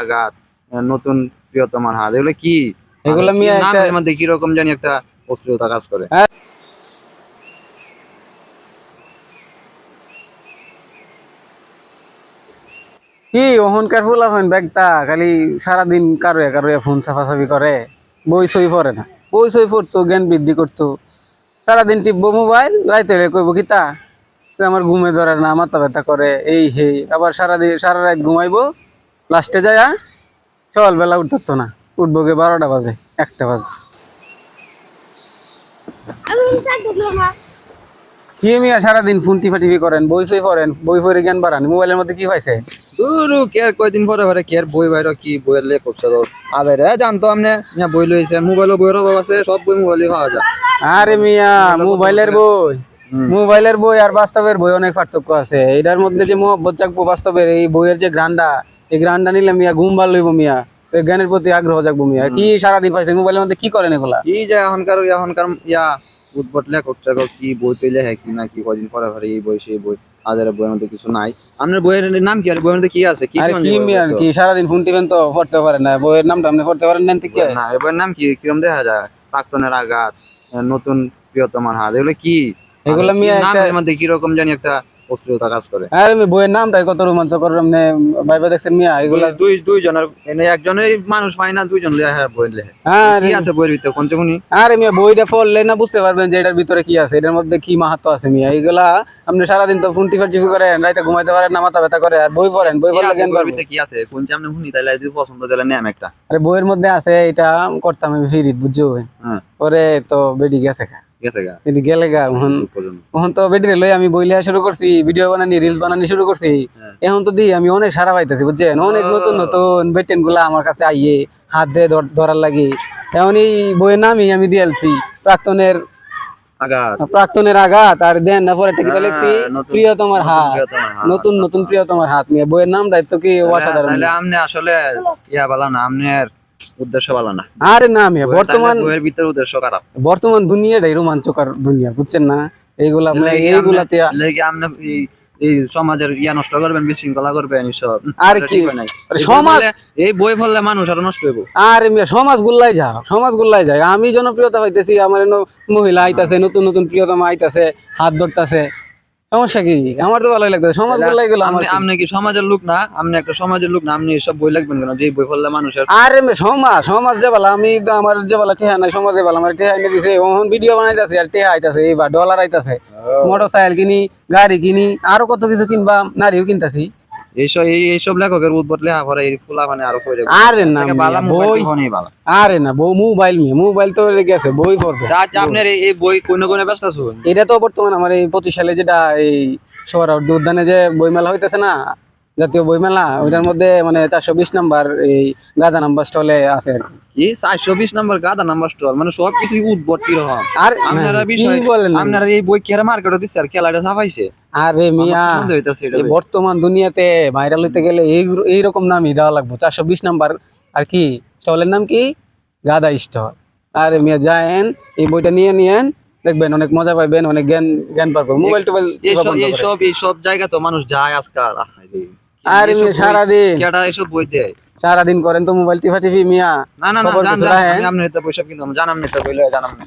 আঘাত নতুন প্রিয়তমার হাত এগুলো কি? এগুলো নামের মধ্যে কি রকম জানি একটা অশ্লীলতা কাজ করে। কি ওহনকার ফুলা হন ব্যাগটা? খালি সারাদিন কারও কারও ফোন সাফাসাফি করে বই সই পড়ে না। বই সই পড়তো জ্ঞান বৃদ্ধি করতো। সারাদিন টিপবো মোবাইল রাইতে কইব কিতা? তুই আমার ঘুমে ধরে না মাথা ব্যথা করে এই হে আবার সারাদিন সারা রাত ঘুমাইবো লাস্টে যায় সকালবেলা উঠতো না। উঠবো গে বারোটা বাজে একটা বাজে। কি মিয়া সারাদিন ফোন টিপা টিপি করেন বই সই পড়েন বই পড়ে জ্ঞান বাড়ান মোবাইলের মধ্যে কি পাইছে? দুরু কেয়ার কয়দিন পরে পরে কেয়ার বই বাইরে কি লেখক রে জানতো আমনে বই লইছে মোবাইলও বইয়ের অভাব আছে সব বই মোবাইলে পাওয়া যায়। আরে মিয়া মোবাইলের বই? মোবাইলের বই আর বাস্তবের বই অনেক পার্থক্য আছে। এটার মধ্যে যে মোহব্বত বাস্তবের এই বইয়ের যে গ্রান্ডা এই নিলে মিয়া ঘুম ভালো লইব মিয়া। জ্ঞানের প্রতি আগ্রহ জাগবো মিয়া। কি সারাদিন পাইছে মোবাইলের মধ্যে কি করেন এগুলা? কি যে এখনকার এখনকার ইয়া উদ্ভট লেখক টেখক কি বই হ্যাঁ কি না কি কদিন পরে পরে এই বই সেই বই। বইয়ের মধ্যে কিছু নাই। আপনার বইয়ের নাম কি? আর বইয়ের মধ্যে কি আছে? কি কি কি সারাদিন ফোন টিপেন তো পড়তে পারেন না। বইয়ের নামটা আপনি পড়তে পারেন না ঠিক না এই বইয়ের নাম কি? কিরম দেখা যায়? প্রাক্তনের আঘাত নতুন প্রিয়তমার হাত এগুলো কি? এগুলো মিয়া একটা নামের মধ্যে কি রকম জানি একটা অশ্লীলতা কাজ করে। আরে মি বইয়ের নামটাই কত রোমাঞ্চকর আপনি ভাইবা দেখছেন মিয়া এগুলা দুই দুইজনের এনে একজনের মানুষ পায় না দুইজন লেখা বই লেখে। আরে কি আছে বইয়ের ভিতরে? কোনটা কোনি আরে মিয়া বইটা পড়লে না বুঝতে পারবেন যে এটার ভিতরে কি আছে এটার মধ্যে কি মাহাত্ম আছে মিয়া। এগুলা আপনি সারাদিন তো ফোন টিপি করেন রাইতে ঘুমাইতে পারেন না মাথা ব্যথা করে আর বই পড়েন বই পড়লে জ্ঞান কি আছে? কোন যে আপনি শুনি? তাইলে যদি পছন্দ দিলে নেম একটা। আরে বইয়ের মধ্যে আছে এটা করতাম আমি ফিরিত বুঝছ? হ্যাঁ। পরে তো বেডি গেছে গেছে গেলে গা এখন পর্যন্ত। তো বেডি লই আমি বই লেখা শুরু করছি ভিডিও বানানি রিলস বানানি শুরু করছি। হ্যাঁ। এখন তো দি আমি অনেক সারা পাইতেছি বুঝছেন? অনেক নতুন নতুন বেটেনগুলা আমার কাছে আইয়ে হাত দিয়ে ধরার লাগে। এখন এই বইয়ের নামই আমি দিয়েছি প্রাক্তনের আঘাত। প্রাক্তনের আঘাত আর দেন না পরে টিকিটা হ্যাঁ, লিখছি প্রিয়তমার নতুন হাত। নতুন নতুন প্রিয়তমার হাত নিয়ে। বইয়ের নাম দায়িত্ব কি? অসাধারণ। আপনি আসলে ইয়া বালা না আপনার উদ্দেশ্য বালা না। আরে না মিয়া বর্তমান বইয়ের ভিতরে উদ্দেশ্য খারাপ। বর্তমান দুনিয়াটাই রোমাঞ্চকর দুনিয়া বুঝছেন না? এইগুলা এইগুলাতে লেগে আপনি এই- এই সমাজের ইয়া নষ্ট করবেন বিশৃঙ্খলা করবেন এইসব। আর কি? সমাজ- এই বই পড়লে মানুষ আরও নষ্ট হইব। আরে সমাজ গুল্লাই যা সমাজ গুল্লাই যায় আমি জনপ্রিয়তা হইতেছি আমার মহিলা আইতাছে নতুন নতুন প্রিয়তমা আইতাছে হাত ধরতাছে। সমস্যা কি? আমার তো ভালোই লাগতো সমাজ গুল্লাই গেল আমার আপনি কি? সমাজের লোক না? আপনি একটা সমাজের লোক না? আপনি সব বই লাগবেন কেন? যে বই পড়লে মানুষের আরে সমাজ সমাজ যে বলা আমি তো আমার যে বলা ঠেহা নাই সমাজে বলা আমার ঠেহা এনে দিছে। ওহন ভিডিও বানাইতাছে আর ঠেহা আইতাছে এইবার ডলার আইতাছে। মোটর সাইকেল কিনি গাড়ি কিনি আরও কত কিছু কিনবা নারীও কিনতাছি। এইসব এইসব লেখকের উদ্ভট লেখা পরে এই ফুলা মানে আরও আরে না বই আরে না বউ মোবাইল নিয়ে মোবাইল তো গেছে বই পড়বে। আপনার এই- বই কোন কোন ব্যস্ত এটা তো বর্তমানে আমার এই প্রতিশালে সালে যেটা এই সোহরাওয়ার্দী উদ্যানে যে বই মেলা হইতেছে না জাতীয় বইমেলা ওইটার মধ্যে মানে চারশো বিশ নাম্বার এই গাদা নাম্বার স্টলে আছে আর কি। চারশো বিশ নাম্বার গাদা নাম্বার স্টল মানে সব কিছু উদ্ভট কি রকম আর আপনারা বিষয় বলেন? আপনারা এই বই কেরা মার্কেটে দিচ্ছে আর খেলাটা ছাপাইছে? আরে মিয়া বর্তমান দুনিয়াতে ভাইরাল হইতে গেলে এই এইরকম নামই দেওয়া লাগবে। চারশো বিশ নাম্বার আর কি স্টলের নাম কি? গাদা স্টল আরে মিয়া যায়েন এই বইটা নিয়ে নিয়েন দেখবেন অনেক মজা পাইবেন অনেক জ্ঞান জ্ঞান পারবেন মোবাইল টোবাইল এইসব এইসব জায়গা তো মানুষ যায় আজকাল। আরে বই- সারাদিন। কেডা এইসব বই দেয় সারাদিন করেন তো মোবাইল টিফা টিফি মিয়া। না না না জান জান, আমি আপনার এটা পয়সা কিন্তু জানাম না তো বইলে জানাম না